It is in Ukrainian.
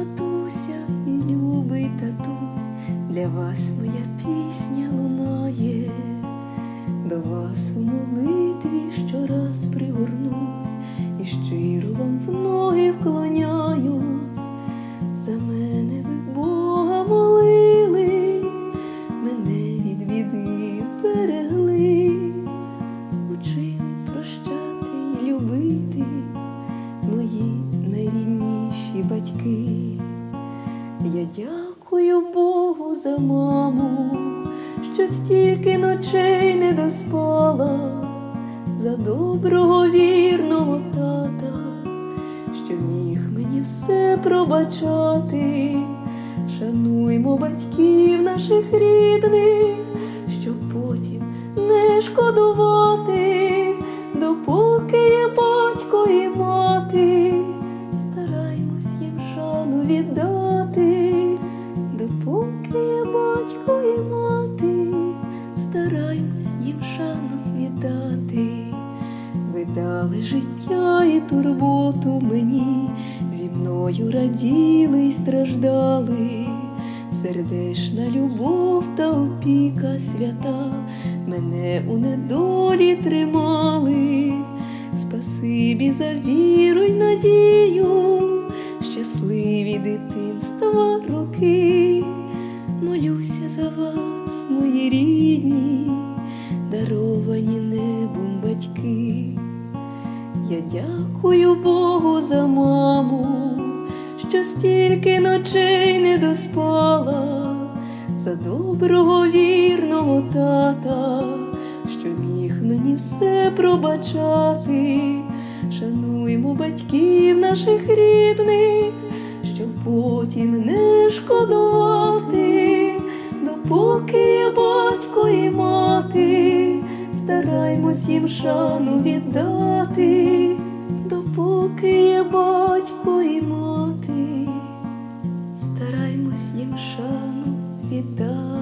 матуся і любий татусь, для вас моя пісня лунає, до вас у молитві щораз пригорнусь. І щиро Маму, що стільки ночей не доспала, за доброго вірного тата, що міг мені все пробачати. Шануймо батьків наших рідних, щоб потім не шкодувати, допоки є батько і мати, стараймось їм шану віддати, життя і турботу мені, зі мною раділи й страждали, сердешна любов та опіка свята мене у недолі тримали. Спасибі за віру й надію, щасливі дитинства роки. Молюся за вас, мої рідні, даровані небом дякую Богу за маму, що стільки ночей не доспала, за доброго вірного тата, що міг мені все пробачати. Шануймо батьків наших рідних, щоб потім не шкодувати, допоки є батько і мати, стараймось їм шану віддати. віддав.